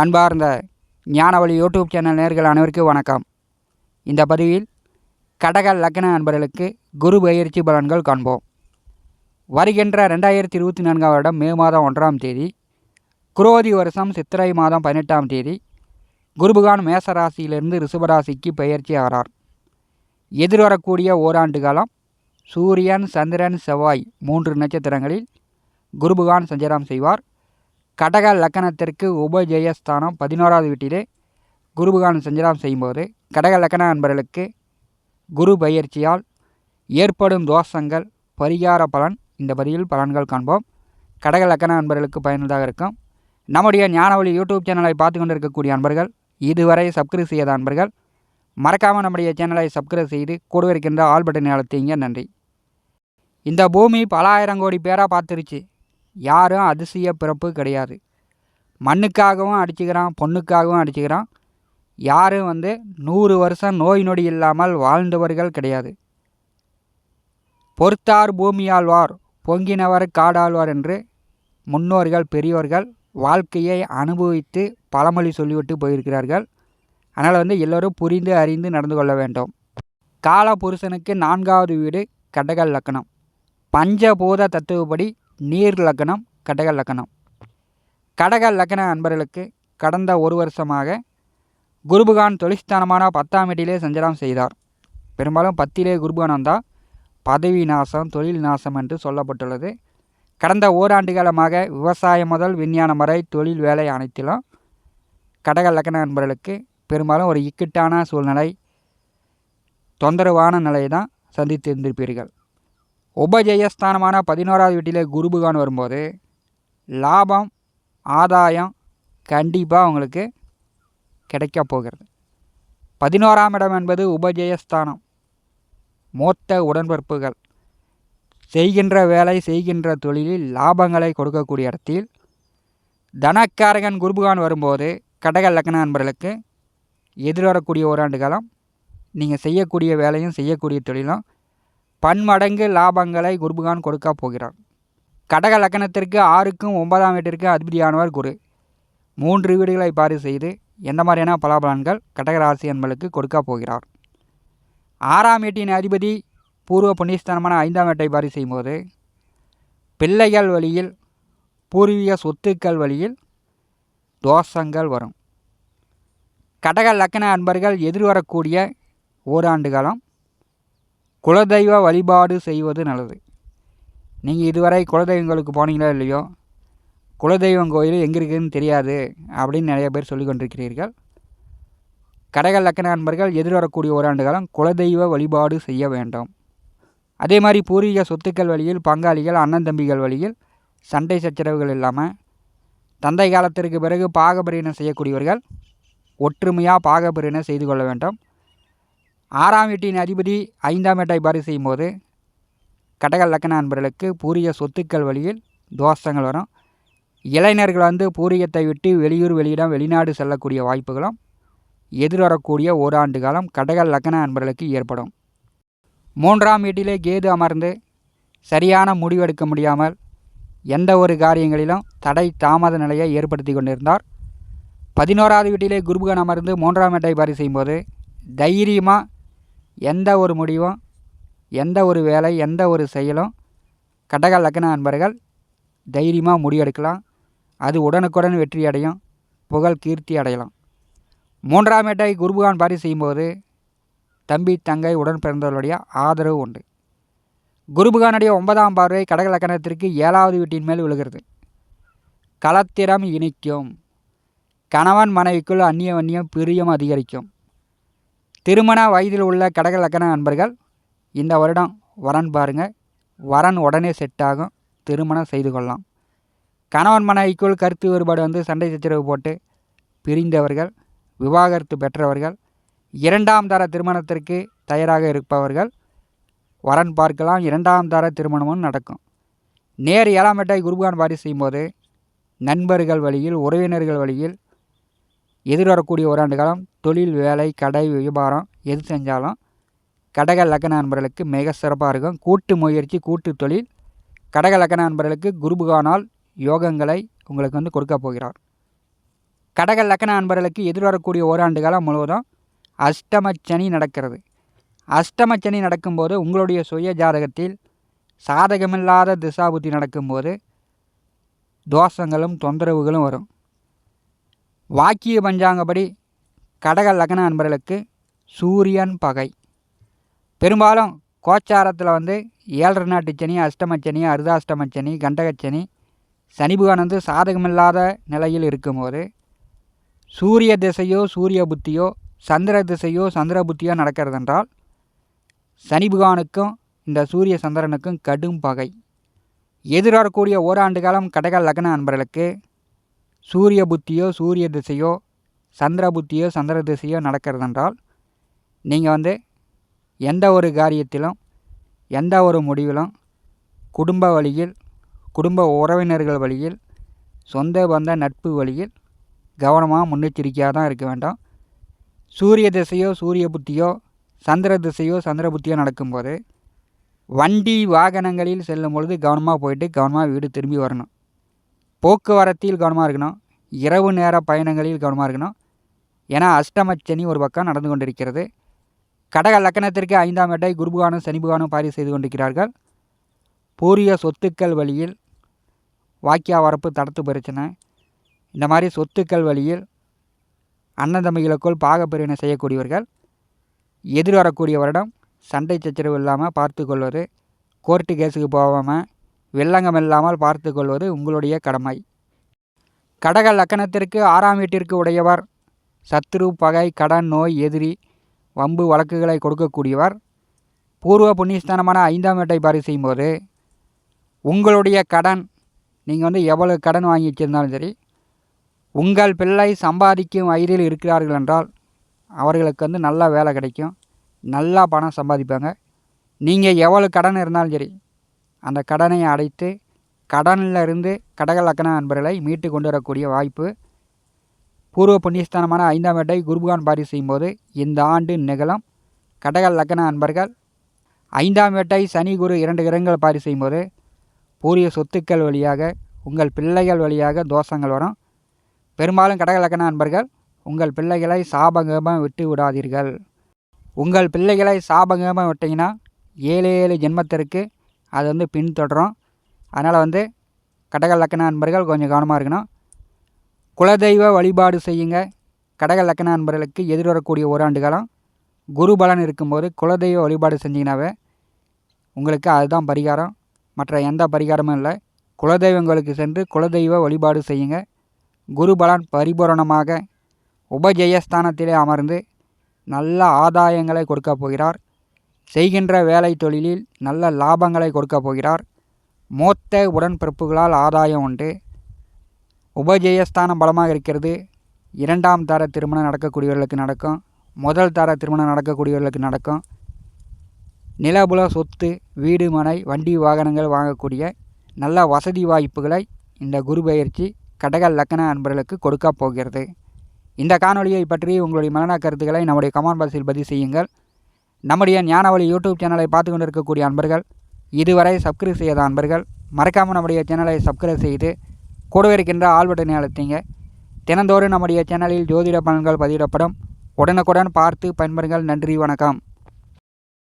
அன்பார்ந்த ஞானவழி YouTube channel நேர்கள் அனைவருக்கும் வணக்கம். இந்த பதிவில் கடக லக்ன அன்பர்களுக்கு குரு பயிற்சி பலன்கள் காண்போம். வருகின்ற ரெண்டாயிரத்தி இருபத்தி நான்காம் வருடம் மே மாதம் ஒன்றாம் தேதி குரோதி வருஷம் சித்திரை மாதம் பதினெட்டாம் தேதி குருபகான் மேசராசியிலிருந்து ரிஷபராசிக்கு பயிற்சி ஆகிறார். எதிர்வரக்கூடிய ஓராண்டு காலம் சூரியன் சந்திரன் செவ்வாய் மூன்று நட்சத்திரங்களில் குருபகான் சஞ்சாரம் செய்வார். கடக லக்கணத்திற்கு உபஜெயஸ்தானம் பதினோராவது வீட்டிலே குருபகான் சஞ்சலம் செய்யும்போது கடக லக்கண அன்பர்களுக்கு குரு பயிற்சியால் ஏற்படும் தோஷங்கள் பரிகார பலன் இந்த பதிவில் பலன்கள் காண்போம். கடக லக்கண நண்பர்களுக்கு பயனுள்ளதாக இருக்கும். நம்முடைய ஞானவழி யூடியூப் சேனலை பார்த்து கொண்டிருக்கக்கூடிய அன்பர்கள் இதுவரை சப்ஸ்கிரைப் செய்யாத அன்பர்கள் மறக்காமல் நம்முடைய சேனலை சப்ஸ்கிரைப் செய்து கூட இருக்கின்ற ஆல் பட்டனை அழுத்திங்க. நன்றி. இந்த பூமி பல ஆயிரம் கோடி பேராக பார்த்துருச்சு. யாரும் அதிசய பிறப்பு கிடையாது. மண்ணுக்காகவும் அடிச்சுக்கிறான் பொண்ணுக்காகவும் அடிச்சுக்கிறான். யாரும் வந்து நூறு வருஷம் நோய் நொடி இல்லாமல் வாழ்ந்தவர்கள் கிடையாது. பொறுத்தார் பூமியாழ்வார் பொங்கினவர் காடாழ்வார் என்று முன்னோர்கள் பெரியோர்கள் வாழ்க்கையை அனுபவித்து பழமொழி சொல்லிவிட்டு போயிருக்கிறார்கள். அதனால் வந்து எல்லோரும் புரிந்து அறிந்து நடந்து கொள்ள வேண்டும். கால புருஷனுக்கு நான்காவது வீடு கடகல் லக்கணம். பஞ்சபூத தத்துவப்படி நீர் லக்னம் கடக லக்னம் கடக லக்ன அன்பர்களுக்கு கடந்த ஒரு வருஷமாக குருபுகான் தொழிற்ஸ்தானமான பத்தாம் வீட்டிலே சஞ்சலம் செய்தார். பெரும்பாலும் பத்திலே குருபகான் வந்தால் பதவி நாசம் தொழில் நாசம் என்று சொல்லப்பட்டுள்ளது. கடந்த ஓராண்டு காலமாக விவசாயம் முதல் விஞ்ஞானம் வரை தொழில் வேலை அனைத்திலும் கடக லக்கண அன்பர்களுக்கு பெரும்பாலும் ஒரு இக்கட்டான சூழ்நிலை தொந்தரவான நிலையை தான் சந்தித்திருந்திருப்பீர்கள். உபஜெயஸ்தானமான பதினோராவது வீட்டிலே குருபுகான் வரும்போது லாபம் ஆதாயம் கண்டிப்பாக உங்களுக்கு கிடைக்க போகிறது. பதினோராம் இடம் என்பது உபஜெயஸ்தானம். மூத்த உடன்பிறப்புகள். செய்கின்ற வேலை செய்கின்ற தொழிலில் லாபங்களை கொடுக்கக்கூடிய இடத்தில் தனக்காரகன் குருபுகான் வரும்போது கடக லக்ன நண்பர்களுக்கு எதிர்வரக்கூடிய ஓராண்டு காலம் நீங்கள் செய்யக்கூடிய வேலையும் செய்யக்கூடிய தொழிலும் பன்மடங்கு லாபங்களை குருபகான் கொடுக்க போகிறார். கடக லக்கணத்திற்கு ஆறுக்கும் ஒன்பதாம் வீட்டிற்கு அதிபதியானவர் குரு. மூன்று வீடுகளை பாரி செய்து எந்த மாதிரியான பலாபலன்கள் கடகராசி என்பளுக்கு கொடுக்க போகிறார். ஆறாம் வீட்டின் அதிபதி பூர்வ புண்ணியஸ்தானமான ஐந்தாம் வீட்டை பாரி செய்யும்போது பிள்ளைகள் வழியில் பூர்வீக சொத்துக்கள் வழியில் தோஷங்கள் வரும். கடக லக்கண அன்பர்கள் எதிர்வரக்கூடிய ஓராண்டு காலம் குலதெய்வ வழிபாடு செய்வது நல்லது. நீங்கள் இதுவரை குலதெய்வங்களுக்கு போனீங்களோ இல்லையோ? குலதெய்வம் கோயில் எங்கே இருக்குதுன்னு தெரியாது அப்படின்னு நிறைய பேர் சொல்லி கொண்டிருக்கிறீர்கள். கடகல் லக்கண நண்பர்கள் எதிர்வரக்கூடிய ஓராண்டு காலம் குலதெய்வ வழிபாடு செய்ய வேண்டும். அதே மாதிரி பூர்வீக சொத்துக்கள் வழியில் பங்காளிகள் அண்ணன் தம்பிகள் வழியில் சண்டை சச்சரவுகள் இல்லாமல் தந்தை காலத்திற்கு பிறகு பாகபிரிவினை செய்யக்கூடியவர்கள் ஒற்றுமையாக பாகபிரிவினை செய்து கொள்ள வேண்டும். ஆறாம் வீட்டின் அதிபதி ஐந்தாம் வீட்டை பாரி செய்யும் போது கடக லக்கண அன்பர்களுக்கு பூரிய சொத்துக்கள் வழியில் தோஷங்கள் வரும். இளைஞர்கள் வந்து பூரியத்தை விட்டு வெளியூர் வெளியிடம் வெளிநாடு செல்லக்கூடிய வாய்ப்புகளும் எதிர்வரக்கூடிய ஓராண்டு காலம் கடக லக்கண அன்பர்களுக்கு ஏற்படும். மூன்றாம் வீட்டிலே கேது அமர்ந்து சரியான முடிவெடுக்க முடியாமல் எந்த ஒரு காரியங்களிலும் தடை தாமத நிலையை ஏற்படுத்தி கொண்டிருந்தார். பதினோராவது வீட்டிலே குருபுகன் அமர்ந்து மூன்றாம் வீட்டை பாரி செய்யும்போது தைரியமாக எந்த ஒரு முடிவும் எந்த ஒரு வேலை எந்த ஒரு செயலும் கடக லக்ன அன்பர்கள் தைரியமாக முடிவெடுக்கலாம். அது உடனுக்குடன் வெற்றி அடையும் புகழ் கீர்த்தி அடையலாம். மூன்றாம் ஏட்டை குருபகான் பாரி செய்யும்போது தம்பி தங்கை உடன் பிறந்தவர்களுடைய ஆதரவு உண்டு. குருபகானுடைய ஒன்பதாம் பார்வை கடக லக்கணத்திற்கு ஏழாவது வீட்டின் மேல் விழுகிறது. களத்திறம் இணைக்கும் கணவன் மனைவிக்குள் அந்நிய வன்னியம் பிரியம் அதிகரிக்கும். திருமண வயதில் உள்ள கடக லக்கண நண்பர்கள் இந்த வருடம் வரன் பாருங்கள் வரன் உடனே செட் ஆகும். திருமணம் செய்து கொள்ளலாம். கணவன் மனைவிக்குள் கருத்து வேறுபாடு வந்து சண்டை சச்சரவு போட்டு பிரிந்தவர்கள் விவாகரத்து பெற்றவர்கள் இரண்டாம் தர திருமணத்திற்கு தயாராக இருப்பவர்கள் வரன் பார்க்கலாம். இரண்டாம் தர திருமணமும் நடக்கும். நேர் ஏழாம் எட்டாய் குருபான் பாரி செய்யும்போது நண்பர்கள் வழியில் உறவினர்கள் வழியில் எதிர்வரக்கூடிய ஓராண்டு காலம் தொழில் வேலை கடை வியாபாரம் எது செஞ்சாலும் கடக லக்கண நண்பர்களுக்கு மிக சிறப்பாக இருக்கும். கூட்டு முயற்சி கூட்டு தொழில். கடக லக்கண நண்பர்களுக்கு குருபுகானால் யோகங்களை உங்களுக்கு வந்து கொடுக்க போகிறார். கடக லக்கண நண்பர்களுக்கு எதிர்வரக்கூடிய ஓராண்டு காலம் முழுவதும் அஷ்டமச்சனி நடக்கிறது. அஷ்டமச்சனி நடக்கும்போது உங்களுடைய சுய ஜாதகத்தில் சாதகமில்லாத திசாபுத்தி நடக்கும்போது தோஷங்களும் தொந்தரவுகளும் வரும். வாக்கிய பஞ்சாங்கப்படி கடக லக்ன அன்பர்களுக்கு சூரியன் பகை. பெரும்பாலும் கோச்சாரத்தில் வந்து ஏழரை நாட்டு சனி அஷ்டமச்சனி அருதாஷ்டமச்சனி கண்டகச்சனி சனி பகவான் வந்து சாதகமில்லாத நிலையில் இருக்கும்போது சூரிய திசையோ சூரிய புத்தியோ சந்திர திசையோ சந்திர புத்தியோ நடக்கிறதென்றால் சனி பகவானுக்கும் இந்த சூரிய சந்திரனுக்கும் கடும் பகை. எதிர்வரக்கூடிய ஓராண்டு காலம் கடக லக்ன அன்பர்களுக்கு சூரிய புத்தியோ சூரிய திசையோ சந்திர புத்தியோ சந்திர திசையோ நடக்கிறதென்றால் நீங்கள் வந்து எந்த ஒரு காரியத்திலும் எந்த ஒரு முடிவிலும் குடும்ப வழியில் குடும்ப உறவினர்கள் வழியில் சொந்த பந்த நட்பு வழியில் கவனமாக முன்னெச்சரிக்கையாக தான் இருக்க வேண்டாம். சூரிய திசையோ சூரிய புத்தியோ சந்திர திசையோ சந்திர புத்தியோ நடக்கும்போது வண்டி வாகனங்களில் செல்லும் பொழுது கவனமாக போயிட்டு கவனமாக வீடு திரும்பி வரணும். போக்குவரத்தில் கவனமாக இருக்கணும். இரவு நேர பயணங்களில் கவனமாக இருக்கணும். ஏன்னா அஷ்டமச்சனி ஒரு பக்கம் நடந்து கொண்டிருக்கிறது. கடக லக்கணத்திற்கு ஐந்தாம் இடை குருபுகானும் சனிபுகானும் பாரி செய்து கொண்டிருக்கிறார்கள். பூரிய சொத்துக்கள் வழியில் வாக்கியா வரப்பு தடத்து பிரச்சனை. இந்த மாதிரி சொத்துக்கள் வழியில் அன்னதம்பிகளுக்குள் பாகப்பிரிவினை செய்யக்கூடியவர்கள். எதிர்வரக்கூடிய வருடம் சண்டை சச்சரவு இல்லாமல் பார்த்து கொள்வது கோர்ட்டு கேஸுக்கு போகாமல் வெள்ளங்கம் இல்லாமல் பார்த்து கொள்வது உங்களுடைய கடமை. கடக லக்கணத்திற்கு ஆறாம் வீட்டிற்கு உடையவர். சத்ரு பகை கடன் நோய் எதிரி வம்பு வழக்குகளை கொடுக்கக்கூடியவர். பூர்வ புண்ணியஸ்தானமான ஐந்தாம் வீட்டை பாரி செய்யும்போது உங்களுடைய கடன் நீங்கள் வந்து எவ்வளவு கடன் வாங்கி வச்சிருந்தாலும் சரி உங்கள் பிள்ளை சம்பாதிக்கும் வயதில் இருக்கிறார்கள் என்றால் அவர்களுக்கு வந்து நல்லா வேலை கிடைக்கும். நல்லா பணம் சம்பாதிப்பாங்க. நீங்கள் எவ்வளோ கடன் இருந்தாலும் சரி அந்த கடனை அடைத்து கடனில் இருந்து கடக லக்கண அன்பர்களை மீட்டு கொண்டு வரக்கூடிய வாய்ப்பு. பூர்வ புண்ணியஸ்தானமான ஐந்தாம் வேட்டை குருபகான் பாரி செய்யும்போது இந்த ஆண்டு நிகழும் கடக லக்கண அன்பர்கள் ஐந்தாம் வேட்டை சனி குரு இரண்டு கிரகங்கள் பாரி செய்யும்போது பூரிய சொத்துக்கள் வழியாக உங்கள் பிள்ளைகள் வழியாக தோஷங்கள் வரும். பெரும்பாலும் கடக லக்கண அன்பர்கள் உங்கள் பிள்ளைகளை சாபகமாக விட்டு விடாதீர்கள். உங்கள் பிள்ளைகளை சாபகமாக விட்டிங்கன்னா ஏழு ஏழு ஜென்மத்திற்கு அது வந்து பின்தொடரும். அதனால் வந்து கடக லக்கண அன்பர்கள் கொஞ்சம் கவனமாக இருக்கணும். குலதெய்வ வழிபாடு செய்யுங்க. கடக லக்கண அன்பர்களுக்கு எதிர்வரக்கூடிய ஓராண்டு காலம் குரு பலன் இருக்கும்போது குலதெய்வ வழிபாடு செஞ்சிங்கனாவே உங்களுக்கு அதுதான் பரிகாரம். மற்ற எந்த பரிகாரமும் இல்லை. குலதெய்வங்களுக்கு சென்று குலதெய்வ வழிபாடு செய்யுங்க. குரு பலன் பரிபூரணமாக உபஜெயஸ்தானத்திலே அமர்ந்து நல்ல ஆதாயங்களை கொடுக்க போகிறார். செய்கின்ற வேலை தொழிலில் நல்ல லாபங்களை கொடுக்கப் போகிறார். மூத்த உடன்பிறப்புகளால் ஆதாயம் உண்டு. உபஜெயஸ்தானம் பலமாக இருக்கிறது. இரண்டாம் தர திருமணம் நடக்கக்கூடியவர்களுக்கு நடக்கும். முதல் தர திருமணம் நடக்கக்கூடியவர்களுக்கு நடக்கும். நிலபுல சொத்து வீடு மனை வண்டி வாகனங்கள் வாங்கக்கூடிய நல்ல வசதி வாய்ப்புகளை இந்த குரு பயிற்சி கடக லக்கண அன்பர்களுக்கு கொடுக்க போகிறது. இந்த காணொலியை பற்றி உங்களுடைய மரண கருத்துக்களை நம்முடைய கமெண்ட் பாக்ஸில் பதிவு செய்யுங்கள். நம்முடைய ஞானவழி யூடியூப் சேனலை பார்த்து கொண்டிருக்கக்கூடிய அன்பர்கள் இதுவரை சப்ஸ்கிரைப் செய்யாத அன்பர்கள் மறக்காமல் நம்முடைய சேனலை சப்ஸ்கிரைப் செய்து கூடவே இருக்கின்ற ஆள் பட்டனை அழுத்திங்க. தினந்தோறும் நம்முடைய சேனலில் ஜோதிட பலன்கள் பதிவிடப்படும். உடனுக்குடன் பார்த்து பயன்பெறுங்கள். நன்றி வணக்கம்.